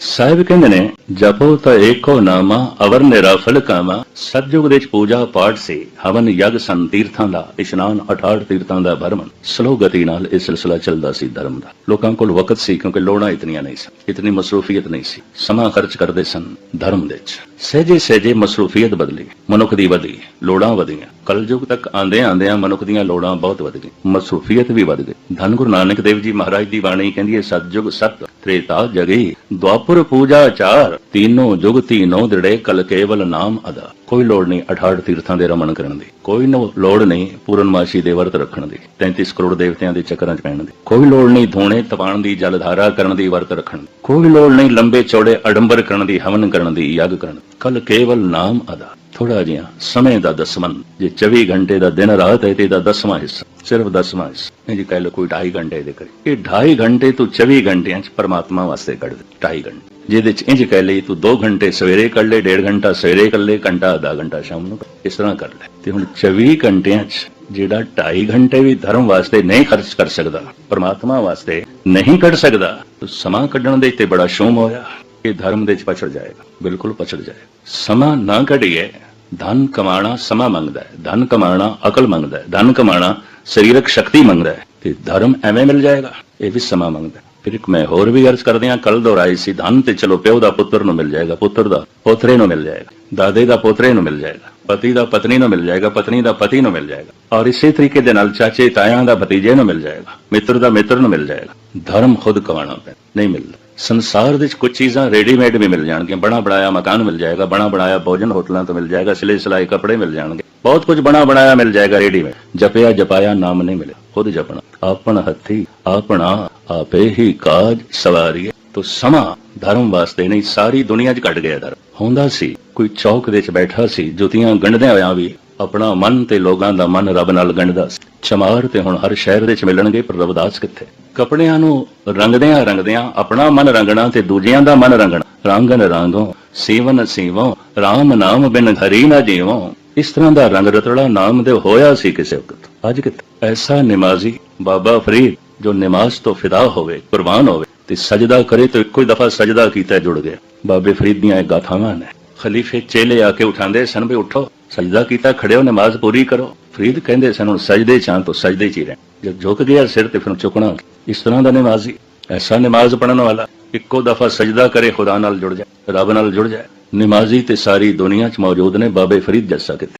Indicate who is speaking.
Speaker 1: ਸਾਹਿਬ ਕਹਿੰਦੇ ਨੇ, ਜਪੋ ਤਾਂ ਏਕੋ ਨਾਮਾ, ਅਵਰ ਨਿਰਾਫਲ ਕਾਮਾ। ਸਤਜੁਗ ਦੇ ਵਿੱਚ ਪੂਜਾ ਪਾਠ ਸੀ, ਹਵਨ ਯਗ ਸੰ ਦਾ, ਇਸ਼ਨਾਨ 68 ਤੀਰਥਾਂ ਦਾ ਭਰਮਣ। ਸਲੋ ਗਤੀ ਨਾਲ ਇਹ ਸਿਲਸਿਲਾ ਚੱਲਦਾ ਸੀ ਧਰਮ ਦਾ। ਲੋਕਾਂ ਕੋਲ ਵਕਤ ਸੀ, ਕਿਉਂਕਿ ਲੋੜਾਂ ਇਤਨੀਆਂ ਨਹੀਂ ਸਨ। ਇਤਨੀ ਮਸਰੂਫੀਅਤ ਨਹੀਂ ਸੀ। ਸਮਾਂ ਖਰਚ ਕਰਦੇ ਸਨ ਧਰਮ ਦੇ ਵਿੱਚ। ਸਹਿਜੇ ਸਹਿਜੇ ਮਸਰੂਫੀਅਤ ਬਦਲੀ। ਮਨੁੱਖ ਦੀ ਵਧੀ, ਲੋੜਾਂ ਵਧੀਆਂ। ਕਲਯੁਗ ਤੱਕ ਆਂਦੇ ਆਂਦਿਆਂ ਮਨੁੱਖ ਦੀਆਂ ਲੋੜਾਂ ਬਹੁਤ ਵਧ ਗਈਆਂ। ਮਸਰੂਫੀਅਤ ਵੀ ਵਧ ਗਈ। ਧੰਨ ਗੁਰੂ ਨਾਨਕ ਦੇਵ ਜੀ ਮਹਾਰਾਜ ਦੀ ਬਾਣੀ ਕਹਿੰਦੀ ਹੈ ਸਤਜੁਗ ਸਤ ਤ੍ਰੇਤਾ ਜਗੀ, ਦੁਆਪੁਰ ਪੂਜਾ ਚਾਰ, ਤੀਨੋਂ ਜੁਗ ਤੀਨੋਂ ਦਿੜੇ ਕਲ ਕੇਵਲ ਨਾਮ ਅਦਾ। ਕੋਈ ਲੋੜ ਨਹੀਂ 68 ਤੀਰਥਾਂ ਦੇ ਰਮਣ ਕਰਨ ਦੀ। ਕੋਈ ਲੋੜ ਨਹੀਂ ਪੂਰਨਮਾਸ਼ੀ ਦੇ ਵਰਤ ਰੱਖਣ ਦੀ। 33 ਕਰੋੜ ਦੇਵਤਿਆਂ ਦੇ ਚੱਕਰਾਂ 'ਚ ਪੈਣ ਦੀ। ਕੋਈ ਲੋੜ ਨਹੀਂ ਧੋਣੇ ਤਪਾਣ ਦੀ, ਜਲਧਾਰਾ ਕਰਨ ਦੀ, ਵਰਤ ਰੱਖਣ ਦੀ। ਕੋਈ ਲੋੜ ਨਹੀਂ ਲੰਬੇ ਚੌੜੇ ਅਡੰਬਰ ਕਰਨ ਦੀ, ਹਵਨ ਕਰਨ ਦੀ, ਯੱਗ ਕਰਨ ਕਲ ਕੇਵਲ ਨਾਮ ਅਦਾ। ਥੋੜਾ ਜਿਹਾ ਸਮੇਂ ਦਾ ਦਸਮਨ ਜੇ 24 ਘੰਟੇ ਦਾ ਦਿਨ ਰਾਤ ਹੈ ਤੇ ਇਹਦਾ ਦਸਵਾਂ ਹਿੱਸਾ। ਸਿਰਫ ਦਸਵਾਂ ਹਿੱਸਾ ਇਹ ਜੀ, ਕਹਿ ਲੋ ਕੋਈ 2.5 ਘੰਟੇ ਦੇ ਕਰੀ ਇਹ 2.5 ਘੰਟੇ ਤੂੰ 24 ਘੰਟਿਆਂ ਚ ਪਰਮਾਤਮਾ ਵਾਸਤੇ ਕੱਢ ਦੇ 2.5 ਘੰਟੇ। ਜਿਹਦੇ ਚ ਇੰਜ ਕਹਿ ਲਈ ਤੂੰ 2 ਘੰਟੇ ਸਵੇਰੇ ਕੱਢ ਲੈ 1.5 ਘੰਟਾ ਸਵੇਰੇ ਕੱਢ ਲੈ, ਘੰਟਾ ਆਧਾ ਘੰਟਾ ਸ਼ਾਮ ਨੂੰ ਇਸ ਤਰ੍ਹਾਂ ਕਰ ਲੈ। ਤੇ ਹੁਣ 24 ਘੰਟਿਆਂ ਚ ਜਿਹੜਾ 2.5 ਘੰਟੇ ਵੀ ਧਰਮ ਵਾਸਤੇ ਨਹੀਂ ਖਰਚ ਕਰ ਸਕਦਾ, ਪਰਮਾਤਮਾ ਵਾਸਤੇ ਨਹੀਂ ਕੱਢ ਸਕਦਾ, ਤੂੰ ਸਮਾਂ ਕੱਢਣ ਦੇ ਤੇ ਬੜਾ ਸ਼ੋਮ ਹੋਇਆ। ਇਹ ਧਰਮ ਦੇ ਚ ਪਛੜ ਜਾਏਗਾ, ਬਿਲਕੁਲ ਪਛੜ ਜਾਏਗਾ। ਸਮਾਂ ਨਾ ਕੱਢੀਏ, ਧਨ ਕਮਾਣਾ ਸਮਾਂ ਮੰਗਦਾ ਹੈ, ਧਨ ਕਮਾਣਾ ਅਕਲ ਮੰਗਦਾ ਹੈ, ਧਨ ਕਮਾਣਾ ਸਰੀਰਕ ਸ਼ਕਤੀ ਮੰਗਦਾ ਹੈ ਤੇ ਧਰਮ ਐਵੇਂ ਮਿਲ ਜਾਏਗਾ, ਇਹ ਵੀ ਸਮਾਂ ਮੰਗਦਾ ਫਿਰ ਇੱਕ ਮੈਂ ਹੋਰ ਵੀ ਅਰਜ਼ ਕਰਦੇ ਹਾਂ ਕੱਲ ਦੁਹਰਾਈ ਸੀ ਧਨ ਤੇ ਚਲੋ ਪਿਓ ਦਾ ਪੁੱਤਰ ਨੂੰ ਮਿਲ ਜਾਏਗਾ, ਪੁੱਤਰ ਦਾ ਪੋਤਰੇ ਨੂੰ ਮਿਲ ਜਾਏਗਾ, ਦਾਦੇ ਦਾ ਪੋਤਰੇ ਨੂੰ ਮਿਲ ਜਾਏਗਾ, ਪਤੀ ਦਾ ਪਤਨੀ ਨੂੰ ਮਿਲ ਜਾਏਗਾ, ਪਤਨੀ ਦਾ ਪਤੀ ਨੂੰ ਮਿਲ ਜਾਏਗਾ ਔਰ ਇਸੇ ਤਰੀਕੇ ਦੇ ਨਾਲ ਚਾਚੇ ਤਾਇਆਂ ਦਾ ਭਤੀਜੇ ਨੂੰ ਮਿਲ ਜਾਏਗਾ, ਮਿੱਤਰ ਦਾ ਮਿੱਤਰ ਨੂੰ ਮਿਲ ਜਾਏਗਾ। ਧਰਮ ਖੁਦ ਕਮਾਣਾ ਪੈਂਦਾ, ਨਹੀਂ ਮਿਲਦਾ। ਸੰਸਾਰ ਵਿੱਚ ਕੁਝ ਚੀਜ਼ਾਂ ਰੈਡੀਮੇਡ ਵੀ ਮਿਲ ਜਾਣਗੀਆਂ ਬਣਾ ਬਣਾਇਆ ਮਕਾਨ ਮਿਲ ਜਾਏਗਾ ਬਣਾ ਬਣਾਇਆ ਭੋਜਨ ਹੋਟਲਾਂ ਤੋਂ ਮਿਲ ਜਾਏਗਾ ਸਿਲੇ ਸਿਲਾਈ ਕੱਪੜੇ ਮਿਲ ਜਾਣਗੇ। ਬਹੁਤ ਕੁਝ ਬਣਾ ਬਣਾਇਆ ਮਿਲ ਜਾਏਗਾ ਰੈਡੀਮੇਡ ਜਪਿਆ ਜਪਾਇਆ ਨਾਮ ਨਹੀਂ ਮਿਲੇ, ਖੁਦ ਜਪਣਾ। ਆਪਣ ਹੱਥੀ, ਆਪਣਾ ਆਪੇ ਹੀ ਕਾਜ ਸਵਾਰੀਏ। ਤੋ ਸਮਾਂ ਧਰਮ ਵਾਸਤੇ ਨਹੀਂ, ਸਾਰੀ ਦੁਨੀਆ 'ਚ ਘਟ ਗਿਆ ਧਰਮ। ਹੁੰਦਾ ਸੀ, ਕੋਈ ਚੌਕ ਦੇ ਵਿੱਚ ਬੈਠਾ ਸੀ, ਜੁੱਤੀਆਂ ਗੰਢਦਿਆਂ ਹੋਇਆ ਵੀ, ਆਪਣਾ ਮਨ ਤੇ ਲੋਕਾਂ ਦਾ ਮਨ ਰੱਬ ਨਾਲ ਗੰਢਦਾ ਸੀ। ਚਮਾਰ ਤੇ ਹੁਣ ਹਰ ਸ਼ਹਿਰ ਦੇ ਵਿੱਚ ਮਿਲਣਗੇ ਪਰ ਰਵਦਾਸ ਕਿੱਥੇ? ਕੱਪੜਿਆਂ ਨੂੰ ਰੰਗਦਿਆਂ ਰੰਗਦਿਆਂ, ਆਪਣਾ ਮਨ ਰੰਗਣਾ ਤੇ ਦੂਜਿਆਂ ਦਾ ਮਨ ਰੰਗਣਾ। ਰੰਗਨ ਰਾਂਗੋ, ਸੀਵਨ ਸੀਵੋ RAM ਨਾਮ ਬਿਨ ਘਰੀ ਨਾ ਜੀਵੋ। ਇਸ ਤਰ੍ਹਾਂ ਦਾ ਰੰਗ ਰਤੜਾ ਨਾਮ ਦੇ ਹੋਇਆ ਸੀ ਕਿਸੇ ਵਕਤ। ਅੱਜ ਕਿਤੇ ਐਸਾ ਨਿਮਾਜ਼ੀ ਬਾਬਾ ਫਰੀਦ, ਜੋ ਨਿਮਾਜ਼ ਤੋਂ ਫਿਦਾ ਹੋਵੇ, ਕੁਰਬਾਨ ਹੋਵੇ, ਤੇ ਸਜਦਾ ਕਰੇ ਤਾਂ ਇੱਕੋ ਹੀ ਦਫਾ ਸਜਦਾ ਕੀਤਾ ਜੁੜ ਗਿਆ। ਬਾਬੇ ਫਰੀਦ ਦੀਆਂ ਇਹ ਗਾਥਾਵਾਂ ਨੇ। ਖਲੀਫੇ ਚੇਲੇ ਆ ਕੇ ਉਠਾਉਂਦੇ ਸਨ ਵੀ ਉਠੋ, ਸਜਦਾ ਕੀਤਾ, ਖੜਿਓ, ਨਮਾਜ਼ ਪੂਰੀ ਕਰੋ। ਫਰੀਦ ਕਹਿੰਦੇ ਸਨ, ਹੁਣ ਸਜਦੇ ਚਾਂ ਤੋਂ ਸਜਦੇ ਚ ਹੀ ਰਹਿ ਜਦ ਝੁਕ ਗਿਆ ਸਿਰ ਤੇ ਫਿਰ ਝੁਕਣਾ ਇਸ ਤਰ੍ਹਾਂ ਦਾ ਨਮਾਜ਼ੀ, ਐਸਾ ਨਮਾਜ਼ ਪੜਨ ਵਾਲਾ ਇੱਕੋ ਦਫਾ ਸਜਦਾ ਕਰੇ, ਖੁਦਾ ਨਾਲ ਜੁੜ ਜਾਏ, ਰੱਬ ਨਾਲ ਜੁੜ ਜਾਏ। ਨਮਾਜ਼ੀ ਤੇ ਸਾਰੀ ਦੁਨੀਆ 'ਚ ਮੌਜੂਦ ਨੇ ਬਾਬੇ ਫਰੀਦ ਜੱਸਾ ਕਿਤੇ